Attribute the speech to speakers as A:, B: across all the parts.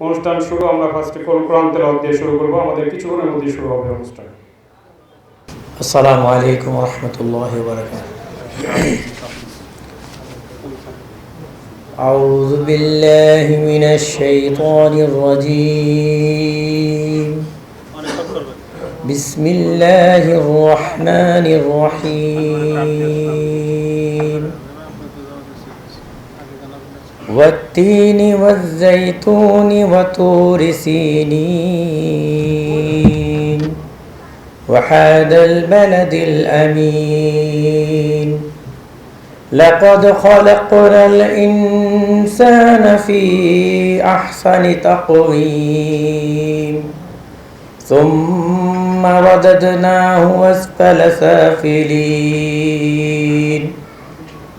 A: অনুষ্ঠান শুরু আমরা ফার্স্টে কোরআন তেলাওয়াত দিয়ে শুরু করবো আমাদের কিছুক্ষণের মধ্যেই শুরু হবে অনুষ্ঠান
B: السلام عليكم ورحمة الله وبركاته أعوذ بالله من الشيطان الرجيم بسم الله الرحمن الرحيم والتين والزيتون وطور سينين وحاد البلد الأمين. لقد خلقنا الإنسان في أحسن تقويم. ثم رددناه أسفل سافلين.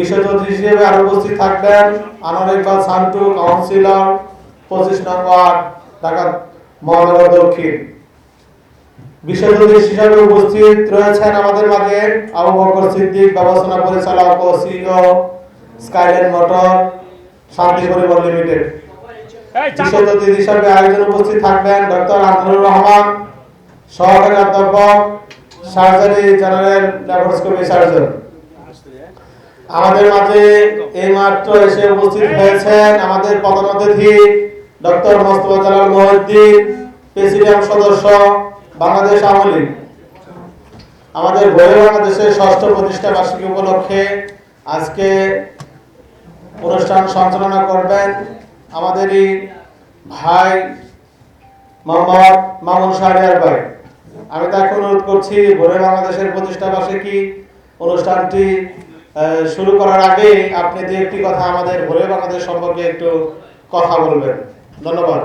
C: বিশেষ অতিথি হিসেবে আরও উপস্থিত থাকবেন আনোয়ার ইকবাল সান্টু কাউন্সিলর পঁচিশ নং ওয়ার্ড ঢাকা মহানগর দক্ষিণ। বিশেষ অতিথি হিসেবে উপস্থিত রয়েছেন আমাদের মাঝে আবু বকর সিদ্দিক ব্যবস্থাপনা পরিচালক ও সিইও স্কাইলাইন মোটর শান্তি পরিবহন লিমিটেড। বিশেষ অতিথি হিসেবে আয়োজন উপস্থিত থাকবেন ডক্টর আন্দুর রহমান সহকারী অধ্যাপক সার্জারি জেনারেল ল্যাপারোস্কোপি সার্জন। আমাদের মাঝে এই মাত্র এসে উপস্থিত হয়েছেন আমাদের প্রধান অতিথি ডক্টর মোস্তফা জালাল মহিউদ্দিন, প্রেসিডিয়াম সদস্য, বাংলাদেশ আওয়ামী লীগ। আমাদের ভোরে বাংলাদেশের ষষ্ঠ প্রতিষ্ঠা বার্ষিকী উপলক্ষে আজকে অনুষ্ঠান সঞ্চালনা করবেন আমাদেরই ভাই মোহাম্মদ মামুন শাহরিয়ার ভাই। আমি তাকে অনুরোধ করছি, ভোরে বাংলাদেশের প্রতিষ্ঠা বার্ষিকী অনুষ্ঠানটি শুরু করার আগে আপনি দু একটি কথা আমাদের ভোরে বাংলাদেশ সম্পর্কে একটু কথা বলবেন। ধন্যবাদ।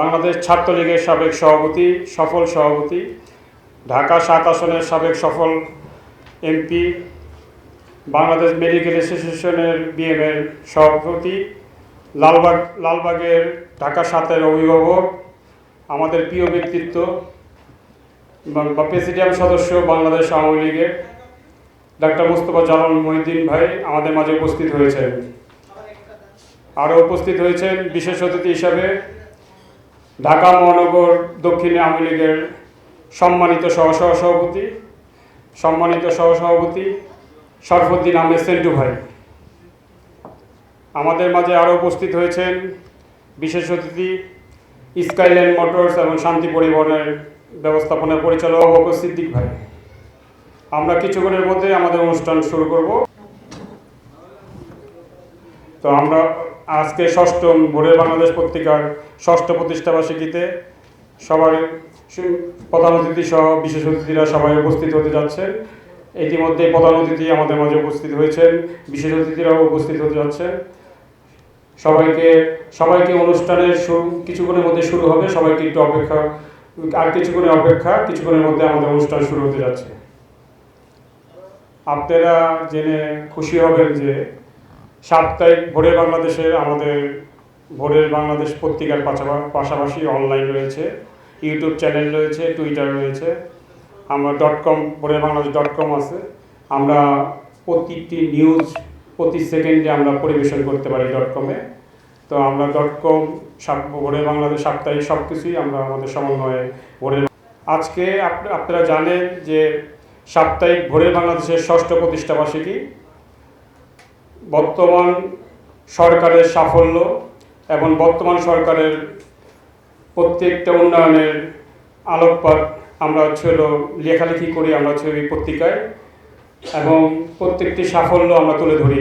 A: বাংলাদেশ ছাত্রলীগের সাবেক সভাপতি, সফল সভাপতি, ঢাকা সাত আসনের সাবেক সফল এমপি বাংলাদেশ মেডিকেল অ্যাসোসিয়েশনের বিএমের সভাপতি, লালবাগ, লালবাগের ঢাকা সাতের অভিভাবক, আমাদের প্রিয় ব্যক্তিত্ব বা- প্রেসিডিয়াম সদস্য বাংলাদেশ আওয়ামী লীগের ডাক্তার মোস্তফা জালাল মহিউদ্দিন ভাই আমাদের মাঝে উপস্থিত হয়েছেন। আরও উপস্থিত হয়েছেন বিশেষ অতিথি হিসাবে ঢাকা মহানগর দক্ষিণে আওয়ামী লীগের সম্মানিত সহসহ সভাপতি সম্মানিত সহসভাপতি শরফুদ্দিন আহমেদ সেন্টু ভাই। আমাদের মাঝে আরও উপস্থিত হয়েছেন বিশেষ অতিথি স্কাইল্যান্ড মোটরস এবং শান্তি পরিবহনের ব্যবস্থাপনা পরিচালক বকর সিদ্দিক ভাই। আমরা কিছুক্ষণের মধ্যে আমাদের অনুষ্ঠান শুরু করব। তো আমরা আজকে ষষ্ঠম ভোরের বাংলাদেশ পত্রিকার ষষ্ঠ প্রতিষ্ঠাবার্ষিকীতে সবার প্রধান অতিথি সহ বিশেষ অতিথিরা সবাই উপস্থিত হতে যাচ্ছেন। ইতিমধ্যে প্রধান অতিথি আমাদের মাঝে উপস্থিত হয়েছেন, বিশেষ অতিথিরাও উপস্থিত হতে যাচ্ছেন। সবাইকে সবাইকে অনুষ্ঠানের শুরু কিছুক্ষণের মধ্যে শুরু হবে। সবাইকে একটু অপেক্ষা, আর কিছুক্ষণের অপেক্ষা, কিছুক্ষণের মধ্যে আমাদের অনুষ্ঠান শুরু হতে যাচ্ছে। আপনারা জেনে খুশি হবেন যে সাপ্তাহিক ভোরের বাংলাদেশের আমাদের ভোরের বাংলাদেশ পত্রিকার পাশাপা- পাশাপাশি অনলাইন রয়েছে ইউটিউব চ্যানেল রয়েছে টুইটার রয়েছে। আমরা ডট কম ভোরের বাংলাদেশ ডট কম আছে। আমরা প্রতিটি নিউজ প্রতি সেকেন্ডে আমরা পরিবেশন করতে পারি ডট কমে তো আমরা ডট কম ভোরের বাংলাদেশ সাপ্তাহিক সব কিছুই আমরা আমাদের সমন্বয়ে ভোরের আজকে আপ- আপনারা জানেন যে সাপ্তাহিক ভোরের বাংলাদেশের ষষ্ঠ প্রতিষ্ঠাবার্ষিকী বর্তমান সরকারের সাফল্য এবং বর্তমান সরকারের প্রত্যেকটা উন্নয়নের আলোকপাত আমরা হচ্ছে হলো লেখালেখি করি, আমরা হচ্ছে এই পত্রিকায়। এবং প্রত্যেকটি সাফল্য আমরা তুলে ধরি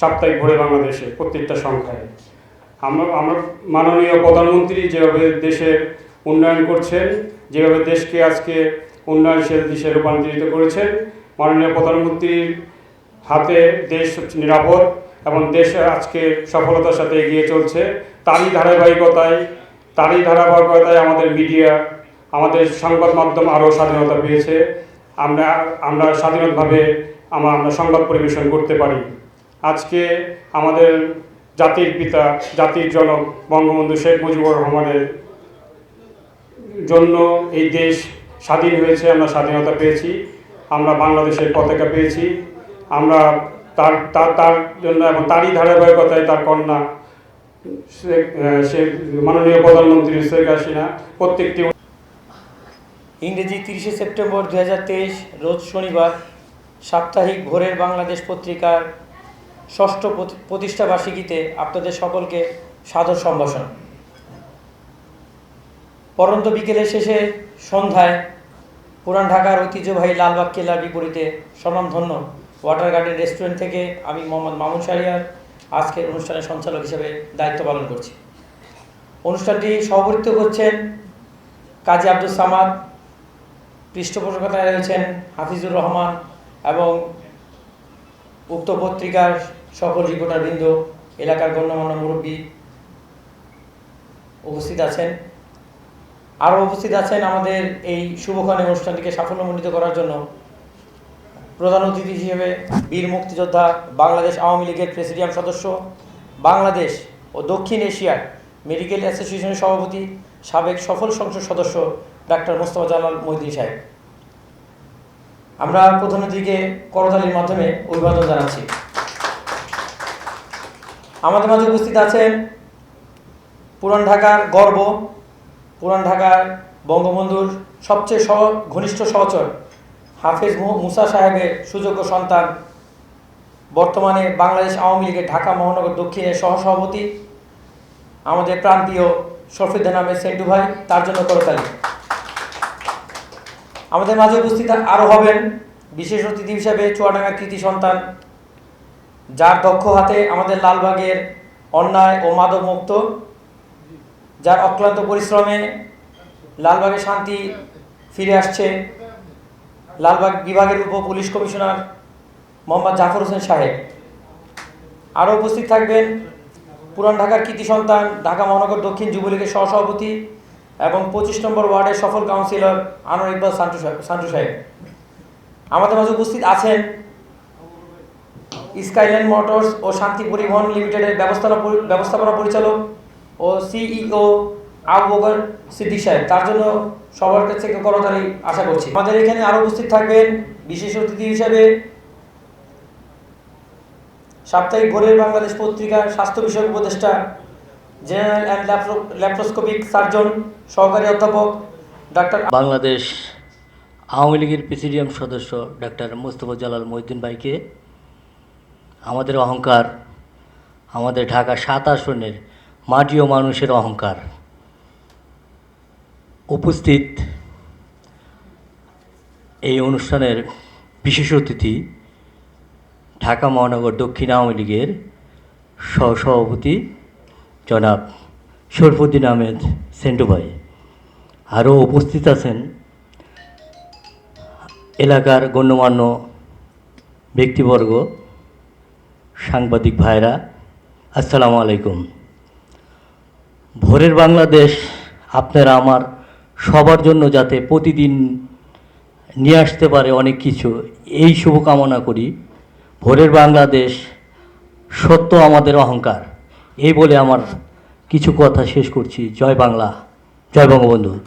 A: সাপ্তাহিক ভোরে বাংলাদেশে, প্রত্যেকটা সংখ্যায়। আমরা আমরা মাননীয় প্রধানমন্ত্রী যেভাবে দেশের উন্নয়ন করছেন, যেভাবে দেশকে আজকে উন্নয়নশীল দেশে রূপান্তরিত করেছেন, মাননীয় প্রধানমন্ত্রীর হাতে দেশ নিরাপদ এবং দেশ আজকে সফলতার সাথে এগিয়ে চলছে। তারই ধারাবাহিকতায় তারই ধারাবাহিকতায় আমাদের মিডিয়া আমাদের সংবাদ মাধ্যম আরও স্বাধীনতা পেয়েছে। আমরা আমরা স্বাধীনভাবে আমরা সংবাদ পরিবেশন করতে পারি। আজকে আমাদের জাতির পিতা, জাতির জনক বঙ্গবন্ধু শেখ মুজিবুর রহমানের জন্য এই দেশ স্বাধীন হয়েছে, আমরা স্বাধীনতা পেয়েছি, আমরা বাংলাদেশের পতাকা পেয়েছি, আমরা তার তার তার জন্য এবং তারই ধারাবাহিকতায় তার কন্যা শেখ, মাননীয় প্রধানমন্ত্রী শেখ হাসিনা প্রত্যেকটি
D: ইংরেজি তিরিশে সেপ্টেম্বর দু হাজার তেইশ, রোজ শনিবার, সাপ্তাহিক ভোরের বাংলাদেশ পত্রিকার ষষ্ঠ প্রতি- প্রতিষ্ঠাবার্ষিকীতে আপনাদের সকলকে সাদর সম্ভাষণ। পরন্ত বিকেলের শেষে সন্ধ্যায় পুরান ঢাকার ঐতিহ্যবাহী লালবাগ কেল্লার বিপরীতে স্বনামধন্য ওয়াটার গার্ডেন রেস্টুরেন্ট থেকে আমি মোহাম্মদ মামুন শাহরিয়ার আজকের অনুষ্ঠানের সঞ্চালক হিসেবে দায়িত্ব পালন করছি। অনুষ্ঠানটি সভাপতিত্ব করছেন কাজী আব্দুল সামাদ পৃষ্ঠপোষকতায় রয়েছেন হাফিজুর রহমান এবং উক্ত পত্রিকার সকল রিপোর্টারবৃন্দ, এলাকার গণ্যমান্য মুরব্বী উপস্থিত আছেন। আরও উপস্থিত আছেন আমাদের এই শুভক্ষণে অনুষ্ঠানটিকে সাফল্যমণ্ডিত করার জন্য প্রধান অতিথি হিসেবে বীর মুক্তিযোদ্ধা, বাংলাদেশ আওয়ামী লীগের প্রেসিডিয়াম সদস্য, বাংলাদেশ ও দক্ষিণ এশিয়ার মেডিকেল অ্যাসোসিয়েশনের সভাপতি, সাবেক সফল সংসদ সদস্য ডাক্তার মোস্তফা জালাল মহিদিন সাহেব। আমরা প্রধান অতিথিকে করতালির মাধ্যমে অভিবাদন জানাচ্ছি। আমাদের মাঝে উপস্থিত আছেন পুরান ঢাকার গর্ব, পুরান ঢাকার বঙ্গবন্ধুর সবচেয়ে সহ, ঘনিষ্ঠ সহচর হাফেজ মুসা সাহেবের সুযোগ্য সন্তান, বর্তমানে বাংলাদেশ আওয়ামী লীগের ঢাকা মহানগর দক্ষিণের সহসভাপতি, আমাদের প্রান্তীয় শফিদ্দান আহমেদ সেন্টু ভাই, তার জন্য করতালি। আমাদের মাঝে উপস্থিত আরও হবেন বিশেষ অতিথি হিসেবে চুয়াডাঙ্গার কৃতি সন্তান, যার দক্ষ হাতে আমাদের লালবাগের অন্যায় ও মাদক মুক্ত, যার অক্লান্ত পরিশ্রমে লালবাগে শান্তি ফিরে আসছে। লালবাগ বিভাগের উপ পুলিশ কমিশনার মোহাম্মদ জাফর হোসেন সাহেব। আরও উপস্থিত থাকবেন পুরান ঢাকার কৃতি সন্তান, ঢাকা মহানগর দক্ষিণ যুবলীগের সহসভাপতি এবং পঁচিশ নম্বর ওয়ার্ডের সফল কাউন্সিলর আনোয়ার ইকবাল সান্টু সাহেব সান্টু সাহেব। আমাদের মাঝে উপস্থিত আছেন স্কাইল্যান্ড মোটরস ও শান্তি পরিবহন লিমিটেডের ব্যবস্থাপনা ব্যবস্থাপনা পরিচালক ও সিইও আবু বকর সিদ্দিক সাহেব। তার জন্য সবার কাছ থেকে করতালি আশা করছি। আমাদের এখানে আরও উপস্থিত থাকবেন বিশেষ অতিথি হিসেবে সাপ্তাহিক ভোরের বাংলাদেশ পত্রিকার স্বাস্থ্য বিষয়ক উপদেষ্টা জেনারেল অ্যান্ড ল্যাপ্রোস্কোপিক সার্জন, সহকারী অধ্যাপক, ডাক্তার
E: বাংলাদেশ আওয়ামী লীগের প্রেসিডিয়াম সদস্য ডাক্তার মুস্তফা জালাল মহিউদ্দিন ভাইকে আমাদের অহংকার, আমাদের ঢাকা সাত আসনের মাটি ও মানুষের অহংকার। উপস্থিত এই অনুষ্ঠানের বিশেষ অতিথি ঢাকা মহানগর দক্ষিণ আওয়ামী লীগের সহসভাপতি জনাব শরফুদ্দিন আহমেদ সেন্টু ভাই আরও উপস্থিত আছেন এলাকার গণ্যমান্য ব্যক্তিবর্গ, সাংবাদিক ভাইরা আসসালামু আলাইকুম। ভোরের বাংলাদেশ, আপনারা আমার সবার জন্য যাতে প্রতিদিন নিয়ে আসতে পারে অনেক কিছু, এই শুভকামনা করি। ভোরের বাংলাদেশ, সত্য আমাদের অহংকার। এই বলে আমার কিছু কথা শেষ করছি। জয় বাংলা। জয় বঙ্গবন্ধু।